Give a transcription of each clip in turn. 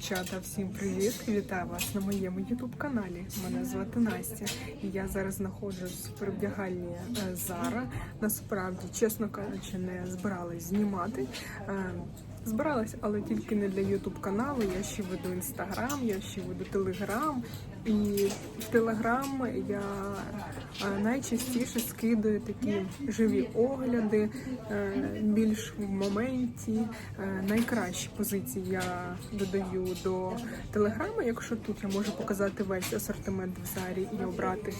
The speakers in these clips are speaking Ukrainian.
дівчата, всім привіт! Вітаю вас на моєму ютуб каналі. Мене звати Настя. І я зараз знаходжусь в перевдягальні е, Зара. Насправді, чесно кажучи, не збиралась знімати. Збиралась, але тільки не для ютуб каналу. Я ще веду інстаграм, я ще веду телеграм. І в телеграм я е, найчастіше скидаю такі живі огляди, е, більш в моменті. Е, Найкращі позиції я додаю до телеграму. Якщо тут я можу показати весь асортимент в зарі і обрати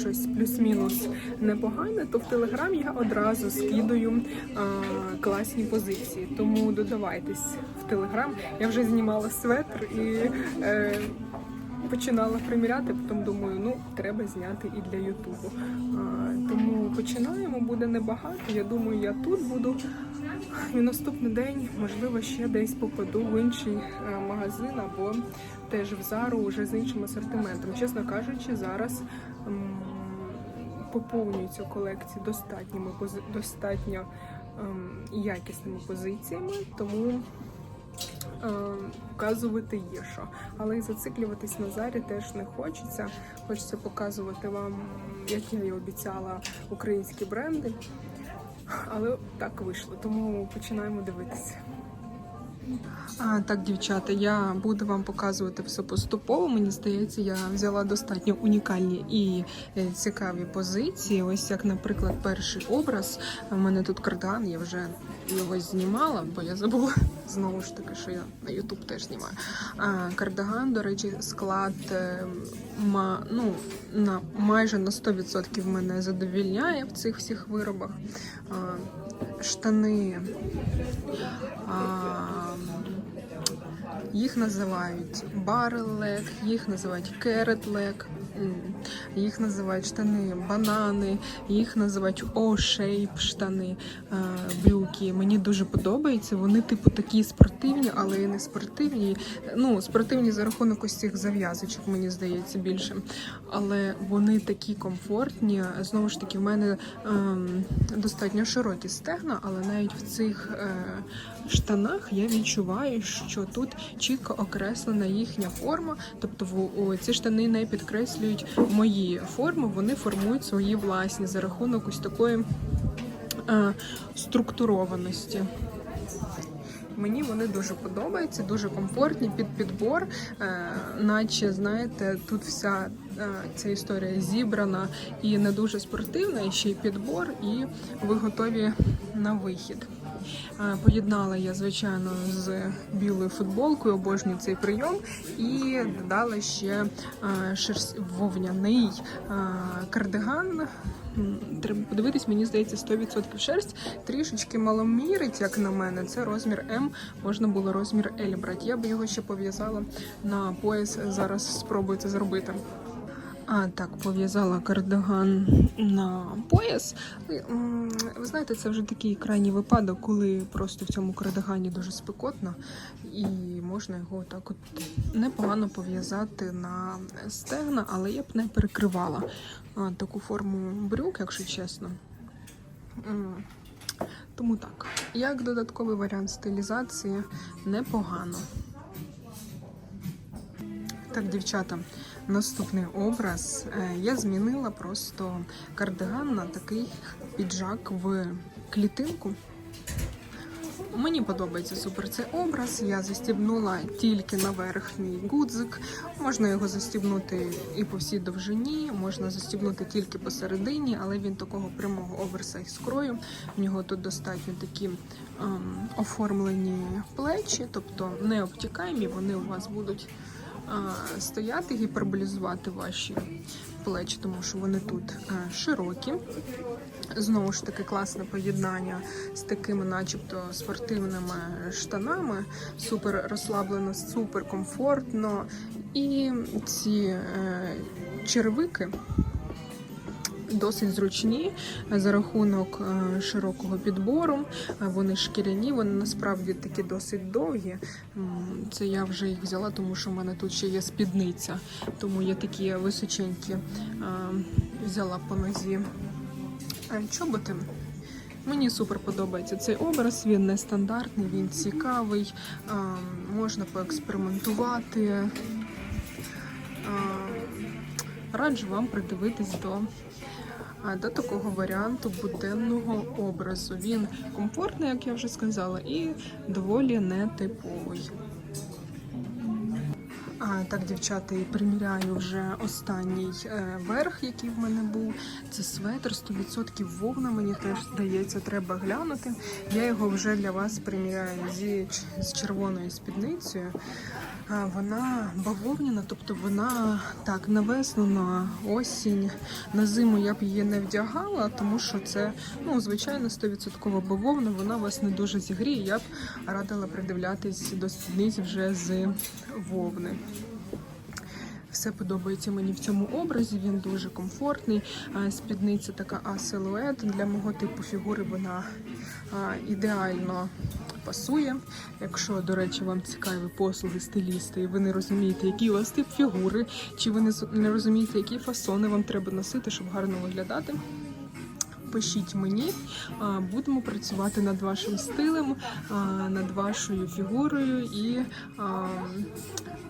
щось плюс-мінус непогане, то в телеграм я одразу скидаю е, класні позиції. Тому додавайтесь в телеграм. Я вже знімала светр і. е, Починала приміряти, потім думаю, ну треба зняти і для Ютубу. Тому починаємо, буде небагато. Я думаю, я тут буду. І наступний день, можливо, ще десь попаду в інший е, магазин або теж в Зару вже з іншим асортиментом. Чесно кажучи, зараз поповнюю цю колекцію достатньо ем, якісними позиціями, тому показувати є що. Але і зациклюватись на зарі теж не хочеться. Хочеться показувати вам, як я і обіцяла, українські бренди. Але так вийшло, тому починаємо дивитися. Так, дівчата, я буду вам показувати все поступово. Мені здається, я взяла достатньо унікальні і е, цікаві позиції. Ось як, наприклад, перший образ. У мене тут кардан, я вже його знімала, бо я забула знову ж таки, що я на Ютуб теж знімаю. А, кардиган, до речі, склад е, ма, ну, на майже на 100% мене задовільняє в цих всіх виробах. Штани. Їх називають барелек, їх називають керетлек, їх називають штани банани, їх називають о-шейп штани, е, брюки. Мені дуже подобається. Вони, типу, такі спортивні, але і не спортивні. Ну, спортивні за рахунок ось цих зав'язочок, мені здається, більше. Але вони такі комфортні. Знову ж таки, в мене ем, достатньо широкі стегна, але навіть в цих е, штанах я відчуваю, що тут чітко окреслена їхня форма. Тобто в- о, ці штани не підкреслюють мої форми, вони формують свої власні за рахунок ось такої е, структурованості. Мені вони дуже подобаються, дуже комфортні під підбор. Е, наче знаєте, тут вся е, ця історія зібрана і не дуже спортивна, і ще й підбор, і ви готові на вихід. Поєднала я, звичайно, з білою футболкою, обожнюю цей прийом, і додала ще шерсть вовняний кардиган. Треба подивитись, мені здається, 100% шерсть. Трішечки маломірить, як на мене. Це розмір М, можна було розмір L брати. Я би його ще пов'язала на пояс. Зараз спробую це зробити. А так, пов'язала кардиган на пояс. Ви знаєте, це вже такий крайній випадок, коли просто в цьому кардигані дуже спекотно, і можна його так от непогано пов'язати на стегна, але я б не перекривала таку форму брюк, якщо чесно. Тому так, як додатковий варіант стилізації, непогано. Так, дівчата, наступний образ. Е, Я змінила просто кардиган на такий піджак в клітинку. Мені подобається супер цей образ. Я застібнула тільки на верхній гудзик. Можна його застібнути і по всій довжині, можна застібнути тільки посередині, але він такого прямого оверсайз крою. В нього тут достатньо такі ем, оформлені плечі, тобто не обтікаємі, вони у вас будуть стояти, гіперболізувати ваші плечі, тому що вони тут е, широкі. Знову ж таки, класне поєднання з такими, начебто, спортивними штанами. Супер розслаблено, супер комфортно. І ці е, червики досить зручні за рахунок е, широкого підбору. Е, Вони шкіряні, вони насправді такі досить довгі. Це я вже їх взяла, тому що в мене тут ще є спідниця, тому є такі височенькі. Е, Взяла по нозі чоботи. Мені супер подобається цей образ. Він нестандартний, він цікавий, можна поекспериментувати. Раджу вам придивитись до, до такого варіанту буденного образу. Він комфортний, як я вже сказала, і доволі нетиповий. А, так, дівчата, і приміряю вже останній е, верх, який в мене був. Це светр 100% вовна. Мені теж здається, треба глянути. Я його вже для вас приміряю зі, з червоною спідницею. А, вона бавовняна, тобто вона так на на осінь, на зиму я б її не вдягала, тому що це ну звичайно 100% бавовна. Вона вас не дуже зігріє. Я б радила придивлятись до спідниць вже з вовни. Все подобається мені в цьому образі. Він дуже комфортний. Спідниця така А-силует. Для мого типу фігури вона ідеально пасує. Якщо, до речі, вам цікаві послуги стиліста, і ви не розумієте, який у вас тип фігури, чи ви не розумієте, які фасони вам треба носити, щоб гарно виглядати. Пишіть мені, будемо працювати над вашим стилем, над вашою фігурою і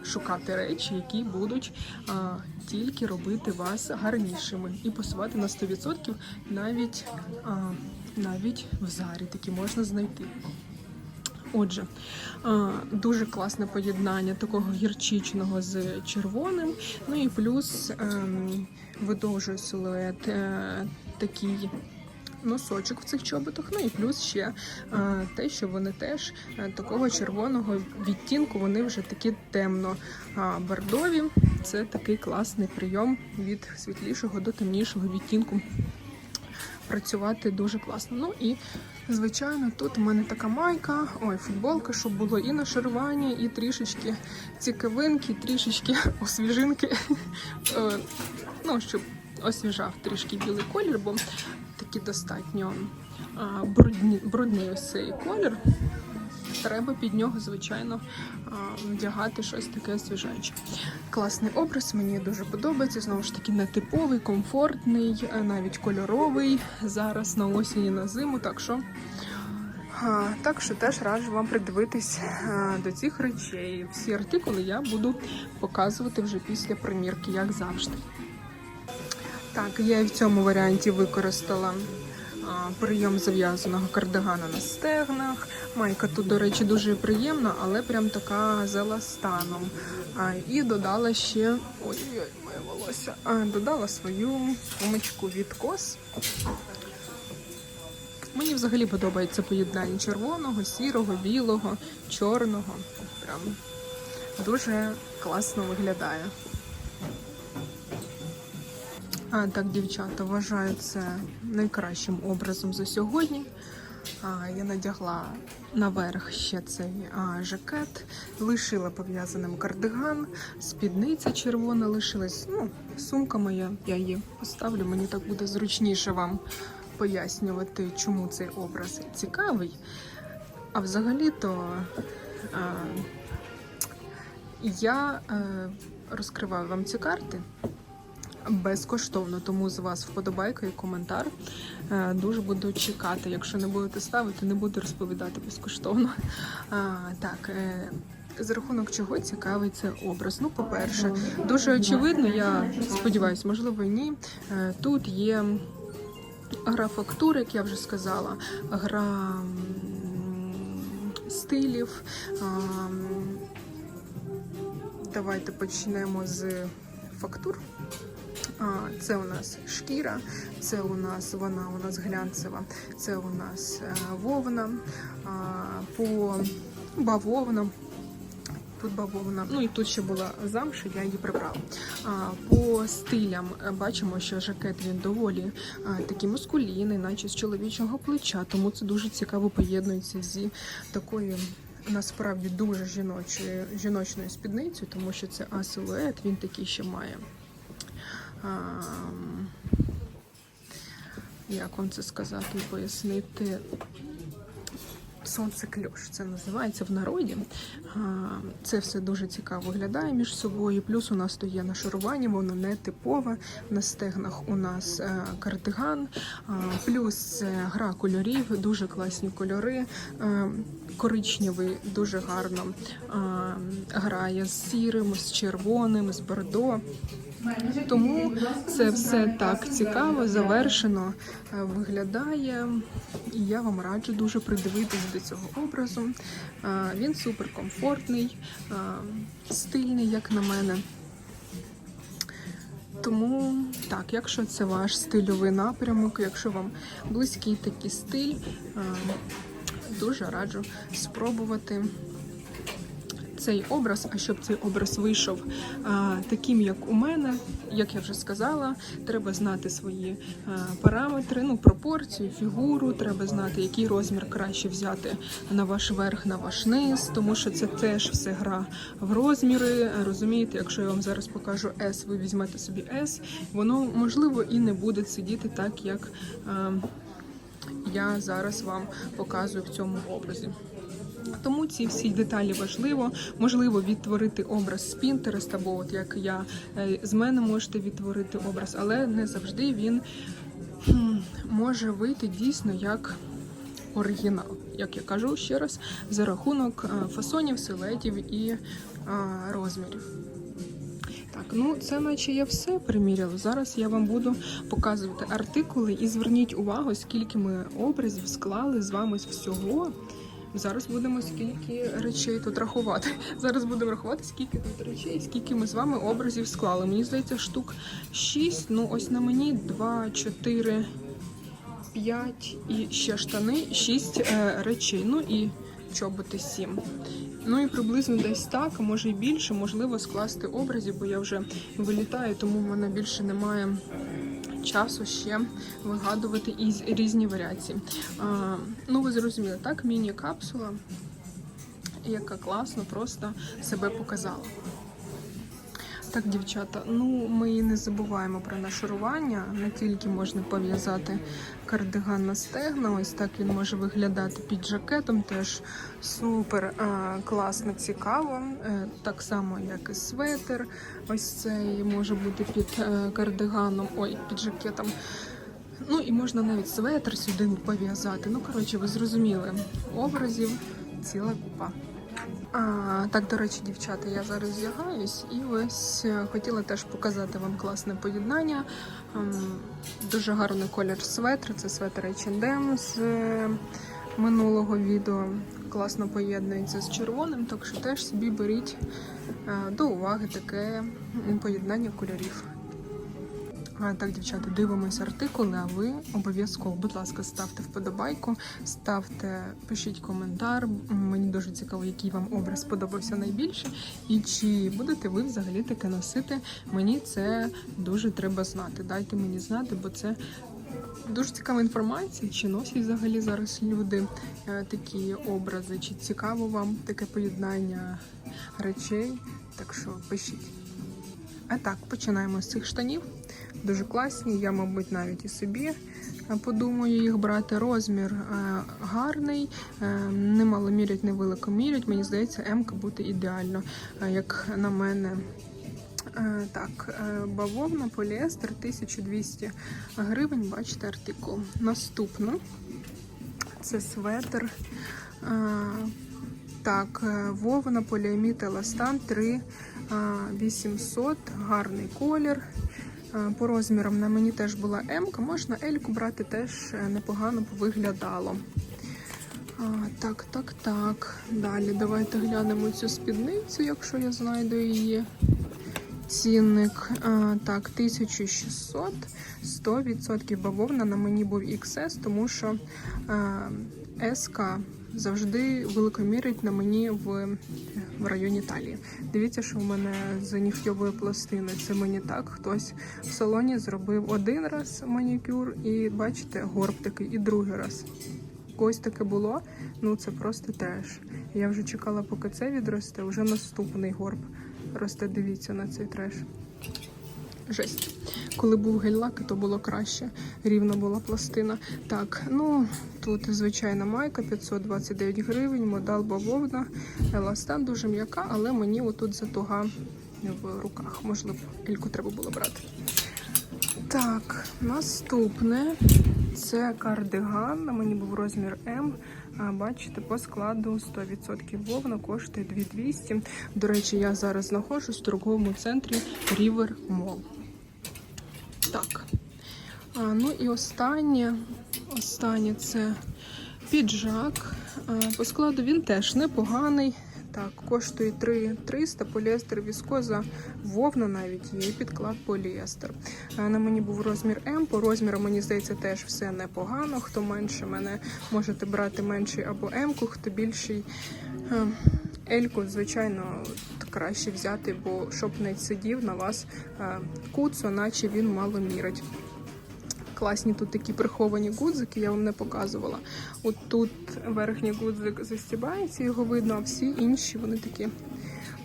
шукати речі, які будуть а, тільки робити вас гарнішими і посувати на 100% навіть, а, навіть в зарі такі можна знайти. Отже, дуже класне поєднання такого гірчичного з червоним. Ну і плюс ем, видовжує силует е, такий носочок в цих чоботах. Ну і плюс ще е, те, що вони теж е, такого червоного відтінку, вони вже такі темно а, бордові. Це такий класний прийом від світлішого до темнішого відтінку. Працювати дуже класно. Ну і звичайно, тут у мене така майка, ой, футболка, щоб було і нашарування, і трішечки цікавинки, трішечки освіжинки. Е, Ну, щоб освіжав трішки білий колір, бо такий достатньо брудні, брудний ось цей колір. Треба під нього, звичайно, вдягати щось таке освіжаюче. Класний образ, мені дуже подобається. Знову ж таки, нетиповий, комфортний, е, навіть кольоровий зараз на осінь і на зиму. Так що, так що теж раджу вам придивитись до цих речей. Всі артикули я буду показувати вже після примірки, як завжди. Так, я і в цьому варіанті використала прийом зав'язаного кардигана на стегнах. Майка тут, до речі, дуже приємна, але прям така з еластаном. І додала ще ой-ой, моє волосся. Додала свою сумочку від кос. Мені взагалі подобається поєднання червоного, сірого, білого, чорного. Прям дуже класно виглядає. Так, дівчата, вважаю це найкращим образом за сьогодні. Я надягла наверх ще цей жакет, лишила пов'язаним кардиган, спідниця червона лишилась. Ну, сумка моя, я її поставлю, мені так буде зручніше вам пояснювати, чому цей образ цікавий. А взагалі-то я е, розкриваю вам ці карти безкоштовно, тому з вас вподобайка і коментар. Е, Дуже буду чекати. Якщо не будете ставити, не буду розповідати безкоштовно. Так. е, За рахунок чого цікавий це образ. Ну, по-перше, дуже очевидно, я сподіваюся, можливо, ні. Е, Тут є гра фактур, як я вже сказала, гра стилів. Давайте почнемо з фактур. Це у нас шкіра, це у нас вона у нас глянцева, це у нас е, вовна, по бавовна. Тут бавовна, ну і тут ще була замша, я її прибрала. По стилям е, бачимо, що жакет він доволі такий мускулінний, наче з чоловічого плеча, тому це дуже цікаво поєднується зі такою насправді дуже жіночою жіночною спідницею, тому що це А-силует, він такий ще має. Як вам це сказати і пояснити? сонцекльош. Це називається в народі. Це все дуже цікаво виглядає між собою. Плюс у нас тут є нашарування, воно не типове. На стегнах у нас е, кардиган, плюс це гра кольорів, дуже класні кольори. Е, Коричневий дуже гарно грає з сірим, з червоним, з бордо. Тому це все так цікаво, завершено е, виглядає. І я вам раджу дуже придивитись до цього образу. Е, Він суперкомфортний, е, стильний, як на мене. Тому так, якщо це ваш стильовий напрямок, якщо вам близький такий стиль, дуже раджу спробувати цей образ, а щоб цей образ вийшов а, таким, як у мене, як я вже сказала, треба знати свої а, параметри, ну, пропорцію, фігуру, треба знати, який розмір краще взяти на ваш верх, на ваш низ, тому що це теж все гра в розміри. Розумієте, якщо я вам зараз покажу S, ви візьмете собі S, воно можливо і не буде сидіти так, як. А, я зараз вам показую в цьому образі. Тому ці всі деталі важливо. Можливо, відтворити образ з Pinterest, або от як я е, з мене можете відтворити образ, але не завжди він може вийти дійсно як оригінал. Як я кажу ще раз, за рахунок е, фасонів, силуетів і е, розмірів. Так, ну це наче я все приміряла. Зараз я вам буду показувати артикули і зверніть увагу, скільки ми образів склали з вами всього. Зараз будемо скільки речей тут рахувати. Зараз будемо рахувати, скільки тут речей, скільки ми з вами образів склали. Мені здається, штук 6. Ну, ось на мені 2, 4, 5 і ще штани, 6 е, речей. Ну і чоботи 7. Ну і приблизно десь так, може і більше, можливо, скласти образів, бо я вже вилітаю, тому в мене більше немає часу ще вигадувати із різні варіації. А, ну, ви зрозуміли, так, міні-капсула, яка класно просто себе показала. Так, дівчата, ну ми не забуваємо про нашарування. Не тільки можна пов'язати кардиган на стегна, ось так він може виглядати під жакетом. Теж супер а, класно, цікаво. Е, так само, як і светр. Ось цей може бути під е, кардиганом, ой, під жакетом. Ну і можна навіть светр сюди пов'язати. Ну, коротше, ви зрозуміли, образів ціла купа. А, так, до речі, дівчата, я зараз зягаюсь і ось е, хотіла теж показати вам класне поєднання. Ем, Дуже гарний колір светра. Це светр H&M з е, минулого відео. Класно поєднується з червоним, так що теж собі беріть е, до уваги таке поєднання кольорів. А, Так, дівчата, дивимося артикули, а ви обов'язково, будь ласка, ставте вподобайку, ставте, пишіть коментар. Мені дуже цікаво, який вам образ сподобався найбільше. І чи будете ви взагалі таке носити? Мені це дуже треба знати. Дайте мені знати, бо це дуже цікава інформація. Чи носять взагалі зараз люди е, такі образи, чи цікаво вам таке поєднання речей? Так що пишіть. А так, починаємо з цих штанів. Дуже класні. Я, мабуть, навіть і собі е, подумаю їх брати. Розмір е, гарний, е, немало мірять, невелико мірять. Мені здається, М-ка буде ідеально, як на мене. Так, бавовна, поліестер 1200 гривень. Бачите артикул. Наступно це светр. Так, вовна, поліамід, еластан 3 800, гарний колір. По розмірам на мені теж була М, можна L-ку брати теж е, непогано б виглядало. А, так, так, так. Далі давайте глянемо цю спідницю, якщо я знайду її. Цінник а, так, 1600, 100% бавовна на мені був XS, тому що а, СК завжди великомірить на мені в, в районі талії. Дивіться, що в мене з нігтьової пластини. Це мені так. Хтось в салоні зробив один раз манікюр, і бачите, горб такий, і другий раз. Ось таке було, ну це просто треш. Я вже чекала, поки це відросте, вже наступний горб росте. Дивіться на цей треш. Жесть. Коли був гель-лак, то було краще. Рівно була пластина. Так, ну тут звичайна майка 529 гривень, модал бавовна, еластан дуже м'яка, але мені отут затуга в руках. Можливо, ельку треба було брати. Так, наступне це кардиган. Мені був розмір М. Бачите, по складу 100% вовна коштує 2200. До речі, я зараз знаходжусь в торговому центрі River Mall. Так. А, ну і останнє, останнє це піджак. А, по складу він теж непоганий. Так, коштує 3300, поліестер, віскоза, вовна навіть є, і підклад поліестер. На мені був розмір М, по розміру, мені здається, теж все непогано. Хто менше мене можете брати менший або М-ку, хто більший. Ельку, звичайно, от краще взяти, бо щоб не сидів на вас е, куцо, наче він мало мірить. Класні тут такі приховані гудзики, я вам не показувала. От тут верхній гудзик застібається, його видно, а всі інші вони такі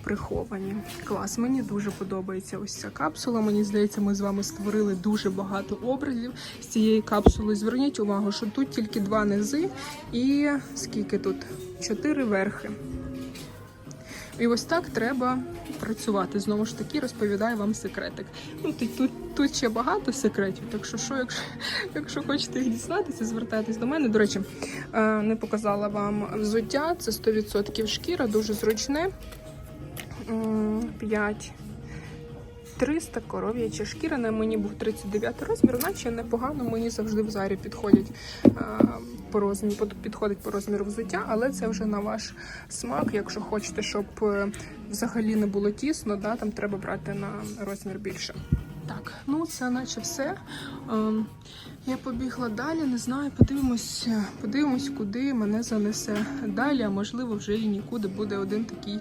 приховані. Клас, мені дуже подобається ось ця капсула. Мені здається, ми з вами створили дуже багато образів з цієї капсули. Зверніть увагу, що тут тільки два низи і скільки тут? Чотири верхи. І ось так треба працювати. Знову ж таки, розповідаю вам секретик. Ну, тут, тут, ще багато секретів, так що, що якщо, якщо хочете їх дізнатися, звертайтесь до мене. До речі, е, не показала вам взуття, це 100% шкіра, дуже зручне. 5 300 коров'яча шкіра. На мені був 39 розмір, наче непогано мені завжди в зарі підходять е, по розміру, підходить по розміру взуття, але це вже на ваш смак. Якщо хочете, щоб е, взагалі не було тісно, да, там треба брати на розмір більше. Так, ну це наче все. Ем, я побігла далі, не знаю, подивимось, подивимось, куди мене занесе далі, а можливо, вже і нікуди буде один такий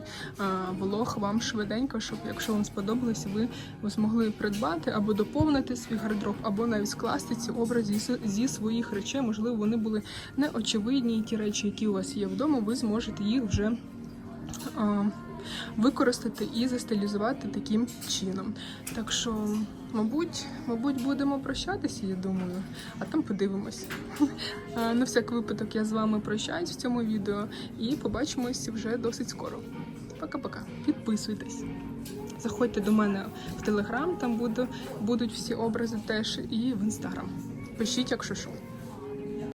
влог вам швиденько, щоб якщо вам сподобалося, ви змогли придбати або доповнити свій гардероб, або навіть скласти ці образи зі, зі своїх речей. Можливо, вони були неочевидні, і ті речі, які у вас є вдома, ви зможете їх вже. Використати і застилізувати таким чином. Так що, мабуть, мабуть, будемо прощатися, я думаю, а там подивимось. На всяк випадок я з вами прощаюсь в цьому відео і побачимось вже досить скоро. Пока-пока. Підписуйтесь. Заходьте до мене в телеграм, там буду, будуть всі образи теж, і в інстаграм. Пишіть, якщо що.